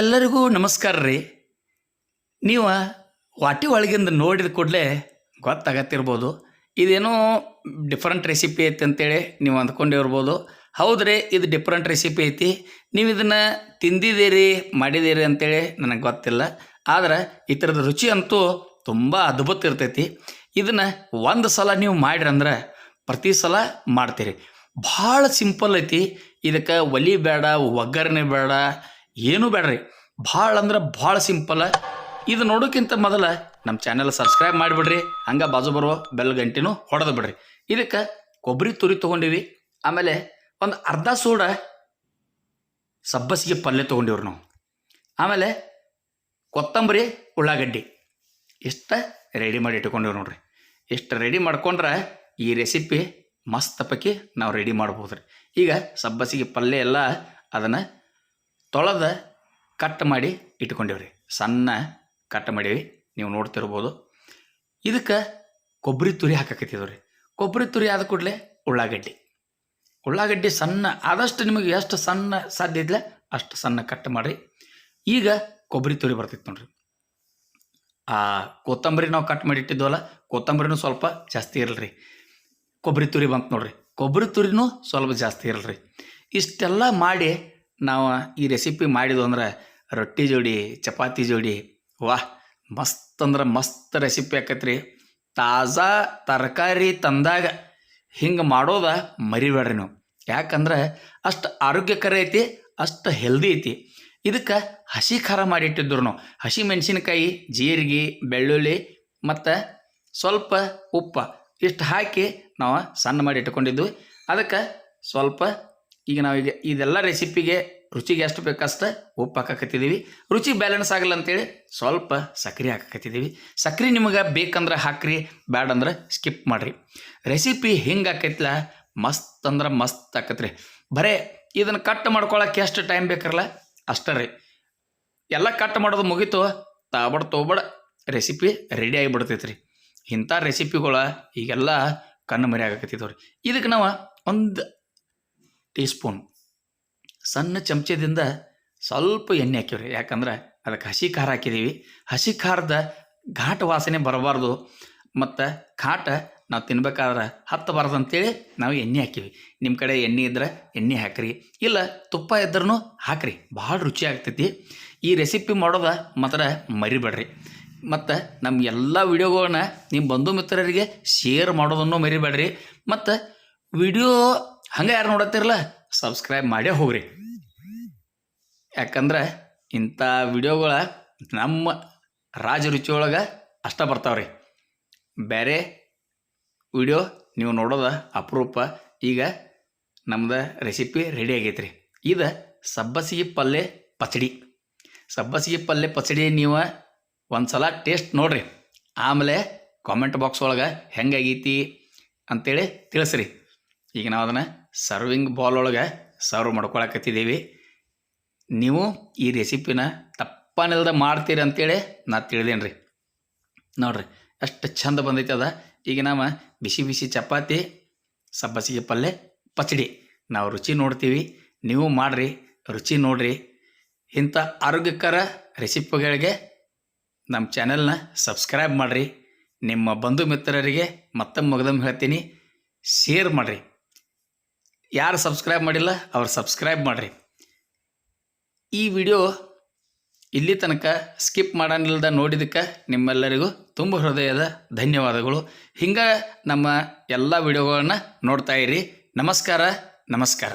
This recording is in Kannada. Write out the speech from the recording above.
ಎಲ್ಲರಿಗೂ ನಮಸ್ಕಾರ ರೀ. ನೀವು ವಾಟಿ ಒಳಗಿಂದ ನೋಡಿದ ಕೂಡಲೇ ಗೊತ್ತಾಗತ್ತಿರ್ಬೋದು. ಇದೇನೋ ಡಿಫ್ರೆಂಟ್ ರೆಸಿಪಿ ಐತಿ ಅಂತೇಳಿ ನೀವು ಅಂದ್ಕೊಂಡಿರ್ಬೋದು. ಹೌದ್ರಿ, ಇದು ಡಿಫ್ರೆಂಟ್ ರೆಸಿಪಿ ಐತಿ. ನೀವು ಇದನ್ನು ತಿಂದಿದ್ದೀರಿ, ಮಾಡಿದ್ದೀರಿ ಅಂತೇಳಿ ನನಗೆ ಗೊತ್ತಿಲ್ಲ. ಆದ್ರೆ ಈ ಥರದ ರುಚಿ ಅಂತೂ ತುಂಬ ಅದ್ಭುತ ಇರ್ತೈತಿ. ಇದನ್ನು ಒಂದು ಸಲ ನೀವು ಮಾಡಿರಂದ್ರೆ ಪ್ರತಿ ಸಲ ಮಾಡ್ತೀರಿ. ಭಾಳ ಸಿಂಪಲ್ ಐತಿ. ಇದಕ್ಕೆ ಒಲಿ ಬೇಡ, ಒಗ್ಗರಣೆ ಬೇಡ ಏನೂ ಬೇಡ್ರಿ. ಭಾಳ ಅಂದ್ರೆ ಭಾಳ ಸಿಂಪಲ್. ಇದು ನೋಡೋಕ್ಕಿಂತ ಮೊದಲ ನಮ್ಮ ಚಾನೆಲ್ ಸಬ್ಸ್ಕ್ರೈಬ್ ಮಾಡಿಬಿಡ್ರಿ. ಹಂಗೆ ಬಾಜು ಬರುವ ಬೆಲ್ ಗಂಟಿನೂ ಹೊಡೆದು ಬಿಡ್ರಿ. ಇದಕ್ಕೆ ಕೊಬ್ಬರಿ ತುರಿ ತೊಗೊಂಡಿವಿ. ಆಮೇಲೆ ಒಂದು ಅರ್ಧ ಸೂಡ ಸಬ್ಬಸಿಗೆ ಪಲ್ಯ ತೊಗೊಂಡಿವ್ರಿ ನಾವು. ಆಮೇಲೆ ಕೊತ್ತಂಬರಿ, ಉಳ್ಳಾಗಡ್ಡಿ ಇಷ್ಟ ರೆಡಿ ಮಾಡಿ ಇಟ್ಕೊಂಡಿವ್ರಿ ನೋಡ್ರಿ. ಇಷ್ಟು ರೆಡಿ ಮಾಡ್ಕೊಂಡ್ರೆ ಈ ರೆಸಿಪಿ ಮಸ್ತ್ ಪೈಕಿ ನಾವು ರೆಡಿ ಮಾಡ್ಬೋದು ರೀ ಈಗ ಸಬ್ಬಸಿಗೆ ಪಲ್ಯ ಎಲ್ಲ ಅದನ್ನು ತೊಳೆದ ಕಟ್ ಮಾಡಿ ಇಟ್ಕೊಂಡೇವ್ರಿ. ಸಣ್ಣ ಕಟ್ ಮಾಡೀವಿ ನೀವು ನೋಡ್ತಿರ್ಬೋದು. ಇದಕ್ಕೆ ಕೊಬ್ಬರಿ ತುರಿ ಹಾಕಕತ್ತಿದ್ದೀವಿ ರೀ ಕೊಬ್ಬರಿ ತುರಿ ಆದ ಕೂಡಲೇ ಉಳ್ಳಾಗಡ್ಡಿ. ಉಳ್ಳಾಗಡ್ಡಿ ಸಣ್ಣ ಆದಷ್ಟು ನಿಮಗೆ ಎಷ್ಟು ಸಣ್ಣ ಸಾಧ್ಯ ಇದ್ಲೆ ಅಷ್ಟು ಸಣ್ಣ ಕಟ್ ಮಾಡಿರಿ. ಈಗ ಕೊಬ್ಬರಿ ತುರಿ ಬರ್ತೈತೆ ನೋಡ್ರಿ. ಆ ಕೊತ್ತಂಬರಿ ನಾವು ಕಟ್ ಮಾಡಿ ಇಟ್ಟಿದ್ವಲ್ಲ, ಕೊತ್ತಂಬರಿನೂ ಸ್ವಲ್ಪ ಜಾಸ್ತಿ ಇರಲ್ರಿ. ಕೊಬ್ಬರಿ ತುರಿ ಬಂತು ನೋಡ್ರಿ. ಕೊಬ್ಬರಿ ತುರಿನೂ ಸ್ವಲ್ಪ ಜಾಸ್ತಿ ಇರಲ್ರಿ. ಇಷ್ಟೆಲ್ಲ ಮಾಡಿ ನಾವು ಈ ರೆಸಿಪಿ ಮಾಡಿದ್ವು ಅಂದ್ರೆ ರೊಟ್ಟಿ ಜೋಡಿ, ಚಪಾತಿ ಜೋಡಿ. ವಾಹ್, ಮಸ್ತ್ ಅಂದ್ರೆ ಮಸ್ತ್ ರೆಸಿಪಿ ಆಕತ್ರಿ. ತಾಜಾ ತರಕಾರಿ ತಂದಾಗ ಹಿಂಗೆ ಮಾಡೋದ ಮರಿಬೇಡ್ರಿ ನೀವು. ಯಾಕಂದ್ರೆ ಅಷ್ಟು ಆರೋಗ್ಯಕರ ಐತಿ, ಅಷ್ಟು ಹೆಲ್ದಿ ಐತಿ. ಇದಕ್ಕೆ ಹಸಿ ಖಾರ ಮಾಡಿಟ್ಟಿದ್ರು ನಾವು. ಹಸಿ ಮೆಣಸಿನಕಾಯಿ, ಜೀರಿಗೆ, ಬೆಳ್ಳುಳ್ಳಿ ಮತ್ತು ಸ್ವಲ್ಪ ಉಪ್ಪು ಇಷ್ಟು ಹಾಕಿ ನಾವು ಸಣ್ಣ ಮಾಡಿ ಅದಕ್ಕೆ ಸ್ವಲ್ಪ ಈಗ ನಾವೀಗ ಇದೆಲ್ಲ ರೆಸಿಪಿಗೆ ರುಚಿಗೆ ಎಷ್ಟು ಬೇಕಷ್ಟು ಉಪ್ಪು ಹಾಕಕತ್ತಿದ್ದೀವಿ ರುಚಿ ಬ್ಯಾಲೆನ್ಸ್ ಆಗಲ್ಲ ಅಂತೇಳಿ ಸ್ವಲ್ಪ ಸಕ್ರೆ ಹಾಕಕತ್ತಿದ್ದೀವಿ ಸಕ್ರೆ ನಿಮಗೆ ಬೇಕಂದ್ರೆ ಹಾಕ್ರಿ ಬ್ಯಾಡ್ ಅಂದ್ರೆ ಸ್ಕಿಪ್ ಮಾಡಿರಿ. ರೆಸಿಪಿ ಹೆಂಗೆ ಹಾಕೈತ್ಲ ಮಸ್ತ್ ಅಂದ್ರೆ ಮಸ್ತ್ ಆಕತ್ರಿ. ಬರೇ ಇದನ್ನು ಕಟ್ ಮಾಡ್ಕೊಳಕ್ಕೆ ಎಷ್ಟು ಟೈಮ್ ಬೇಕರಲ್ಲ? ಅಷ್ಟೇ ರೀ. ಎಲ್ಲ ಕಟ್ ಮಾಡೋದು ಮುಗೀತು, ತಾಬಡ್ ತೋಬಡ ರೆಸಿಪಿ ರೆಡಿ ಆಗಿಬಿಡ್ತೈತೆ ರೀ ಇಂಥ ರೆಸಿಪಿಗಳ ಈಗೆಲ್ಲ ಕಣ್ಣು ಮರಿ ಆಗಕತ್ತಿದ್ದವು ಇದಕ್ಕೆ ನಾವು ಒಂದು ಟೀ ಸ್ಪೂನ್ ಸಣ್ಣ ಚಮಚದಿಂದ ಸ್ವಲ್ಪ ಎಣ್ಣೆ ಹಾಕಿವ್ರಿ. ಯಾಕಂದ್ರೆ ಅದಕ್ಕೆ ಹಸಿ ಖಾರ ಹಾಕಿದ್ದೀವಿ ಹಸಿ ಖಾರದ ಘಾಟ ವಾಸನೆ ಬರಬಾರ್ದು. ಮತ್ತು ಖಾಟ ನಾವು ತಿನ್ಬೇಕಾದ್ರೆ ಹತ್ತಬಾರ್ದು ಅಂತೇಳಿ ನಾವು ಎಣ್ಣೆ ಹಾಕಿವಿ. ನಿಮ್ಮ ಕಡೆ ಎಣ್ಣೆ ಇದ್ರೆ ಎಣ್ಣೆ ಹಾಕ್ರಿ. ಇಲ್ಲ ತುಪ್ಪ ಇದ್ರೂ ಹಾಕ್ರಿ. ಭಾಳ ರುಚಿ ಆಗ್ತೈತಿ. ಈ ರೆಸಿಪಿ ಮಾಡೋದ ಮಾತ್ರ ಮರಿಬೇಡ್ರಿ. ಮತ್ತು ನಮ್ಮ ಎಲ್ಲ ವಿಡಿಯೋಗಳನ್ನ ನಿಮ್ಮ ಬಂಧು ಮಿತ್ರರಿಗೆ ಶೇರ್ ಮಾಡೋದನ್ನು ಮರಿಬೇಡ್ರಿ. ಮತ್ತು ವಿಡಿಯೋ ಹಂಗೆ ಯಾರು ನೋಡತ್ತಿರಲ್ಲ ಸಬ್ಸ್ಕ್ರೈಬ್ ಮಾಡೇ ಹೋಗ್ರಿ. ಯಾಕಂದ್ರೆ ಇಂಥ ವಿಡಿಯೋಗಳ ನಮ್ಮ ರಾಜ ರುಚಿಯೊಳಗೆ ಅಷ್ಟ ಬರ್ತಾವ್ರಿ. ಬೇರೆ ವಿಡಿಯೋ ನೀವು ನೋಡೋದ ಅಪರೂಪ. ಈಗ ನಮ್ದು ರೆಸಿಪಿ ರೆಡಿ ಆಗೈತ್ರಿ. ಇದು ಸಬ್ಬಸಿಗೆ ಪಲ್ಯ ಪಚಡಿ. ಸಬ್ಬಸಿಗೆ ಪಲ್ಯ ಪಚಡಿ ನೀವು ಒಂದು ಸಲ ಟೇಸ್ಟ್ ನೋಡ್ರಿ. ಆಮೇಲೆ ಕಾಮೆಂಟ್ ಬಾಕ್ಸ್ ಒಳಗೆ ಹೆಂಗಾಗೈತಿ ಅಂತೇಳಿ ತಿಳಿಸ್ರಿ. ಈಗ ನಾವು ಅದನ್ನು ಸರ್ವಿಂಗ್ ಬಾಲ್ ಒಳಗೆ ಸರ್ವ್ ಮಾಡ್ಕೊಳಕತ್ತಿದ್ದೀವಿ. ನೀವು ಈ ರೆಸಿಪಿನ ತಪ್ಪನಿಲ್ದ ಮಾಡ್ತೀರಿ ಅಂತೇಳಿ ನಾ ತಿಳಿದೇನೆ ರೀ ನೋಡ್ರಿ ಅಷ್ಟು ಚಂದ ಬಂದೈತೆ ಅದ. ಈಗ ನಾವು ಬಿಸಿ ಬಿಸಿ ಚಪಾತಿ, ಸಬ್ಬಸಿಗೆ ಪಲ್ಯ ಪಚಡಿ. ನಾವು ರುಚಿ ನೋಡ್ತೀವಿ, ನೀವು ಮಾಡಿರಿ, ರುಚಿ ನೋಡ್ರಿ. ಇಂಥ ಆರೋಗ್ಯಕರ ರೆಸಿಪಿಗಳಿಗೆ ನಮ್ಮ ಚಾನೆಲ್ನ ಸಬ್ಸ್ಕ್ರೈಬ್ ಮಾಡಿರಿ. ನಿಮ್ಮ ಬಂಧು ಮಿತ್ರರಿಗೆ ಮತ್ತೊಮ್ಮೆ ಮಗದೊಮ್ಮೆ ಹೇಳ್ತೀನಿ ಶೇರ್ ಮಾಡಿರಿ. ಯಾರು ಸಬ್ಸ್ಕ್ರೈಬ್ ಮಾಡಿಲ್ಲ, ಅವ್ರು ಸಬ್ಸ್ಕ್ರೈಬ್ ಮಾಡಿರಿ. ಈ ವಿಡಿಯೋ ಇಲ್ಲಿ ತನಕ ಸ್ಕಿಪ್ ಮಾಡಂಗಿಲ್ದ ನೋಡಿದ್ದಕ್ಕೆ ನಿಮ್ಮೆಲ್ಲರಿಗೂ ತುಂಬ ಹೃದಯದ ಧನ್ಯವಾದಗಳು. ಹಿಂಗೆ ನಮ್ಮ ಎಲ್ಲ ವಿಡಿಯೋಗಳನ್ನ ನೋಡ್ತಾ ಇರಿ. ನಮಸ್ಕಾರ ನಮಸ್ಕಾರ.